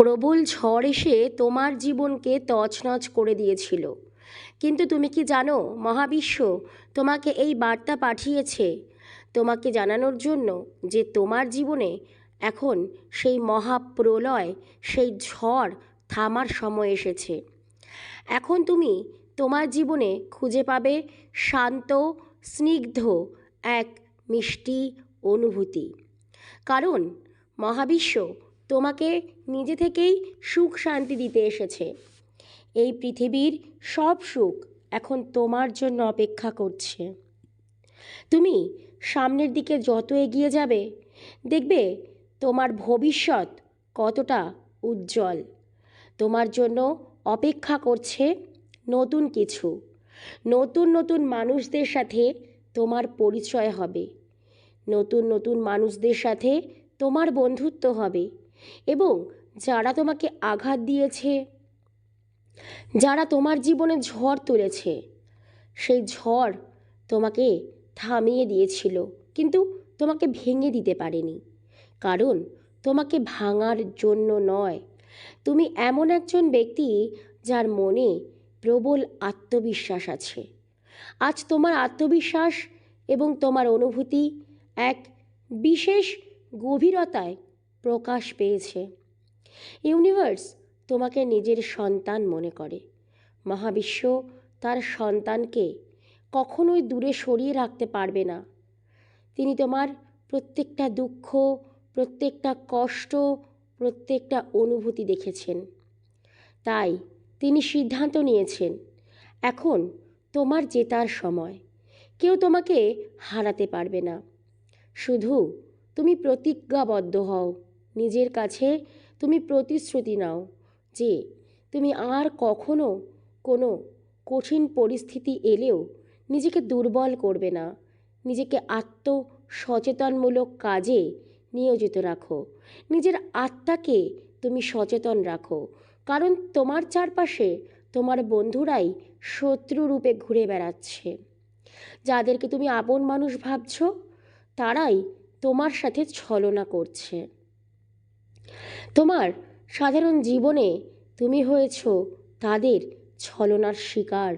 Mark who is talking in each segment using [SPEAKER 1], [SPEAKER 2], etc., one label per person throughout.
[SPEAKER 1] প্রবল ঝড় এসে তোমার জীবনকে তছনছ করে দিয়েছিল। কিন্তু তুমি কি জানো, মহাবিশ্ব তোমাকে এই বার্তা পাঠিয়েছে, তোমাকে জানানোর জন্য যে তোমার জীবনে এখন সেই মহাপ্রলয়, সেই ঝড় থামার সময় এসেছে। এখন তুমি তোমার জীবনে খুঁজে পাবে শান্ত, স্নিগ্ধ এক মিষ্টি অনুভূতি। কারণ মহাবিশ্ব তোমাকে নিজে থেকেই সুখ শান্তি দিতে এসেছে। এই পৃথিবীর সব সুখ এখন তোমার জন্য অপেক্ষা করছে। তুমি সামনের দিকে যত এগিয়ে যাবে, দেখবে তোমার ভবিষ্যৎ কতটা উজ্জ্বল। তোমার জন্য অপেক্ষা করছে নতুন কিছু। নতুন নতুন মানুষদের সাথে তোমার পরিচয় হবে। নতুন নতুন মানুষদের সাথে তোমার বন্ধুত্ব হবে। এবং যারা তোমাকে আঘাত দিয়েছে, যারা তোমার জীবনে ঝড় তুলেছে, সেই ঝড় তোমাকে থামিয়ে দিয়েছিল, কিন্তু তোমাকে ভেঙে দিতে পারেনি। কারণ তোমাকে ভাঙার জন্য নয়। তুমি এমন একজন ব্যক্তি যার মনে প্রবল আত্মবিশ্বাস আছে। আজ তোমার আত্মবিশ্বাস এবং তোমার অনুভূতি এক বিশেষ গভীরতায় প্রকাশ পেয়েছে। ইউনিভার্স তোমাকে নিজের সন্তান মনে করে। মহাবিশ্ব তার সন্তানকে কখনোই দূরে সরিয়ে রাখতে পারবে না। তিনি তোমার প্রত্যেকটা দুঃখ, প্রত্যেকটা কষ্ট, প্রত্যেকটা অনুভূতি দেখেছেন। তাই তিনি সিদ্ধান্ত নিয়েছেন, এখন তোমার জেতার সময়। কেউ তোমাকে হারাতে পারবে না। শুধু তুমি প্রতিজ্ঞাবদ্ধ হও। নিজের কাছে তুমি প্রতিশ্রুতি নাও যে তুমি আর কখনো কোনো কঠিন পরিস্থিতি এলেও নিজেকে দুর্বল করবে না। নিজেকে আত্মসচেতনমূলক কাজে নিয়োজিত রাখো। নিজের আত্মাকে তুমি সচেতন রাখো। কারণ তোমার চারপাশে তোমার বন্ধুরাই শত্রু রূপে ঘুরে বেড়াচ্ছে। যাদেরকে তুমি আপন মানুষ ভাবছ, তারাই তোমার সাথে ছলনা করছে। তোমার সাধারণ জীবনে তুমি হয়েছ তাদের ছলনার শিকার।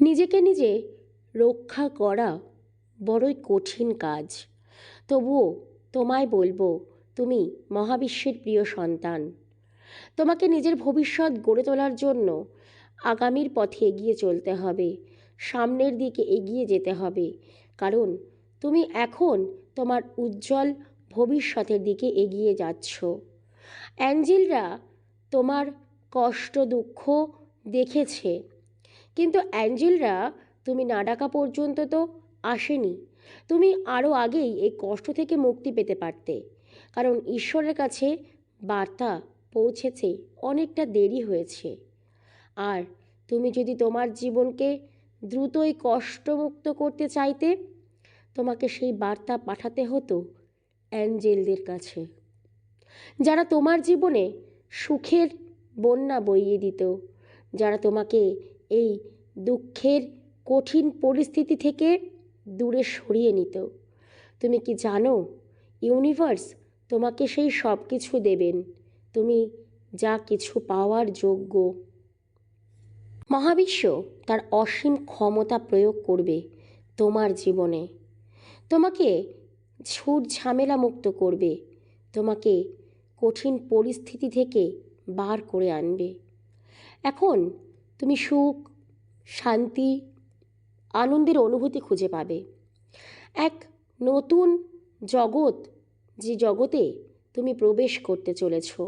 [SPEAKER 1] নিজেকে নিজে রক্ষা করা বড়ই কঠিন কাজ। তবুও তোমায় বলব, তুমি মহাবিশ্বের প্রিয় সন্তান। তোমাকে নিজের ভবিষ্যৎ গড়ে তোলার জন্য আগামীর পথে এগিয়ে চলতে হবে, সামনের দিকে এগিয়ে যেতে হবে। কারণ তুমি এখন তোমার উজ্জ্বল ভবিষ্যতের দিকে এগিয়ে যাচ্ছ। অ্যাঞ্জেলরা তোমার কষ্ট, দুঃখ দেখেছে। কিন্তু অ্যাঞ্জেলরা, তুমি না ডাকা পর্যন্ত তো আসেনি। তুমি আরও আগেই এই কষ্ট থেকে মুক্তি পেতে পারতে। কারণ ঈশ্বরের কাছে বার্তা পৌঁছেছে, অনেকটা দেরি হয়েছে। আর তুমি যদি তোমার জীবনকে দ্রুতই কষ্টমুক্ত করতে চাইতে, তোমাকে সেই বার্তা পাঠাতে হতো অ্যাঞ্জেলদের কাছে। যারা তোমার জীবনে সুখের বন্যা বইয়ে দিত, যারা তোমাকে এই দুঃখের কঠিন পরিস্থিতি থেকে দূরে সরিয়ে নিত। তুমি কি জানো, ইউনিভার্স তোমাকে সেই সব কিছু দেবেন। তুমি যা কিছু পাওয়ার যোগ্য। মহাবিশ্ব তার অসীম ক্ষমতা প্রয়োগ করবে তোমার জীবনে। তোমাকে ছুট ঝামেলা মুক্ত করবে। তোমাকে কঠিন পরিস্থিতি থেকে বার করে আনবে। এখন তুমি সুখ, শান্তি, আনন্দের অনুভূতি খুঁজে পাবে। এক নতুন জগৎ, যে জগতে তুমি প্রবেশ করতে চলেছ।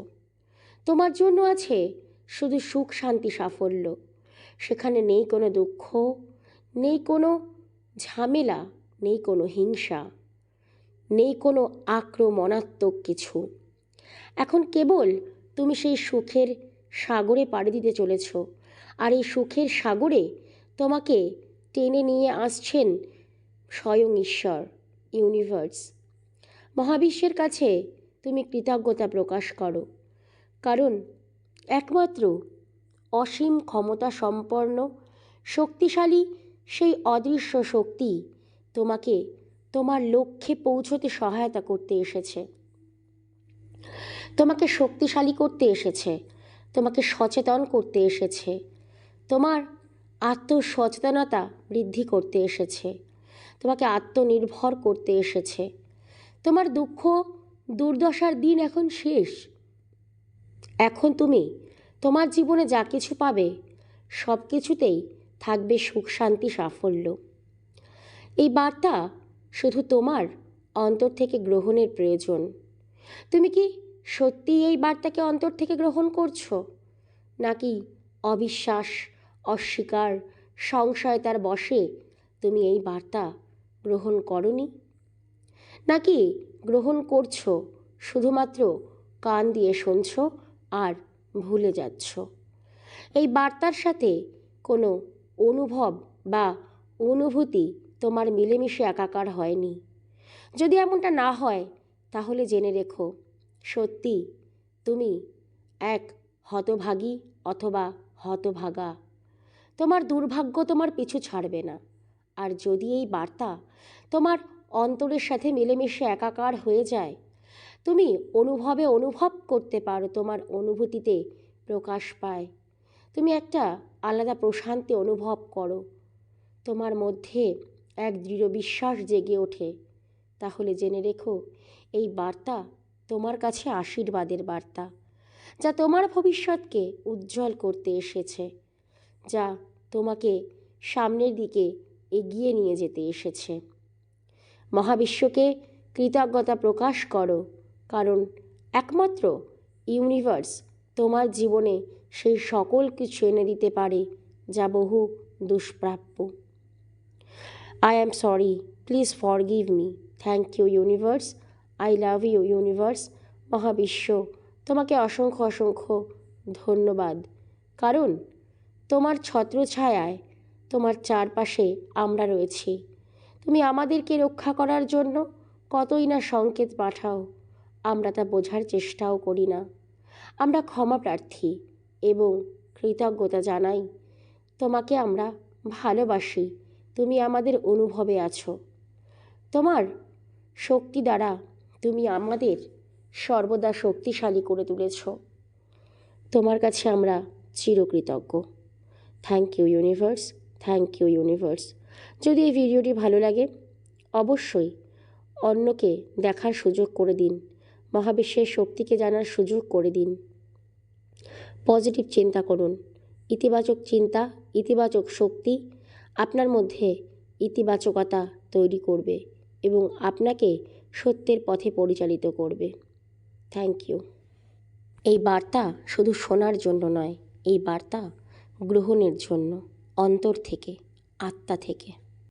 [SPEAKER 1] তোমার জন্য আছে শুধু সুখ, শান্তি, সাফল্য। সেখানে নেই কোনো দুঃখ, নেই কোনো ঝামেলা, নেই কোনো হিংসা। নেই কোনো আক্রমণাত্মক কিছু। এখন কেবল তুমি সেই সুখের সাগরে পাড়ি দিতে চলেছ। আর এই সুখের সাগরে তোমাকে টেনে নিয়ে আসছেন স্বয়ং ঈশ্বর ইউনিভার্স মহাবিশ্বের কাছে তুমি কৃতজ্ঞতা প্রকাশ করো। কারণ একমাত্র অসীম ক্ষমতা সম্পন্ন, শক্তিশালী সেই অদৃশ্য শক্তি তোমাকে তোমার লক্ষ্যে পৌঁছতে সহায়তা করতে এসেছে। তোমাকে শক্তিশালী করতে এসেছে। তোমাকে সচেতন করতে এসেছে। তোমার আত্মসচেতনতা বৃদ্ধি করতে এসেছে। তোমাকে আত্মনির্ভর করতে এসেছে। তোমার দুঃখ, দুর্দশার দিন এখন শেষ। এখন তুমি তোমার জীবনে যা কিছু পাবে সব কিছুতেই থাকবে সুখ, শান্তি, সাফল্য। এই বার্তা শুধু তোমার অন্তর থেকে গ্রহণের প্রয়োজন। তুমি কি সত্যি এই বার্তাকে অন্তর থেকে গ্রহণ করছ? নাকি অবিশ্বাস, অস্বীকার, সংশয়তার বশে তুমি এই বার্তা গ্রহণ করনি? নাকি গ্রহণ করছ, শুধুমাত্র কান দিয়ে শুনছ আর ভুলে যাচ্ছ? এই বার্তার সাথে কোনো অনুভব বা অনুভূতি তোমার মিলেমিশে একাকার হয়নি। যদি এমনটা না হয়, তাহলে জেনে রেখো, সত্যি তুমি এক হতভাগী অথবা হতভাগা। তোমার দুর্ভাগ্য তোমার পিছু ছাড়বে না। আর যদি এই বার্তা তোমার অন্তরের সাথে মিলেমিশে একাকার হয়ে যায়, তুমি অনুভবে অনুভব করতে পারো, তোমার অনুভূতিতে প্রকাশ পায়। তুমি একটা আলাদা প্রশান্তি অনুভব করো। তোমার মধ্যে এক দৃঢ় বিশ্বাস জেগে ওঠে। তাহলে জেনে রেখো, এই বার্তা তোমার কাছে আশীর্বাদের বার্তা, যা তোমার ভবিষ্যৎকে উজ্জ্বল করতে এসেছে, যা তোমাকে সামনের দিকে এগিয়ে নিয়ে যেতে এসেছে। মহাবিশ্বকে কৃতজ্ঞতা প্রকাশ করো, কারণ একমাত্র ইউনিভার্স তোমার জীবনে সেই সকল কিছু এনে দিতে পারে, যা বহু দুষ্প্রাপ্য। I am sorry please forgive me thank you universe I love you universe মহাবিশ্ব, তোমাকে অসংখ্য অসংখ্য ধন্যবাদ। কারণ, তোমার ছত্রছায়ায় তোমার চারপাশে আমরা রয়েছি। তুমি আমাদেরকে রক্ষা করার জন্য কতই না সংকেত পাঠাও। আমরা তা বোঝার চেষ্টাও করি না। আমরা ক্ষমা প্রার্থী এবং কৃতজ্ঞতা জানাই। তোমাকে আমরা ভালোবাসি। তুমি আমাদের অনুভবে আছো। তোমার শক্তি দ্বারা তুমি আমাদের সর্বদা শক্তিশালী করে তুলেছ। তোমার কাছে আমরা চিরকৃতজ্ঞ। Thank you universe thank you universe যদি এই ভিডিওটি ভালো লাগে, অবশ্যই অন্যকে দেখার সুযোগ করে দিন। মহাবিশ্বের শক্তিকে জানার সুযোগ করে দিন। পজিটিভ চিন্তা করুন। ইতিবাচক চিন্তা, ইতিবাচক শক্তি আপনার মধ্যে ইতিবাচকতা তৈরি করবে এবং আপনাকে সত্যের পথে পরিচালিত করবে। থ্যাংক ইউ এই বার্তা শুধু শোনার জন্য নয়, এই বার্তা গ্রহণের জন্য, অন্তর থেকে, আত্মা থেকে।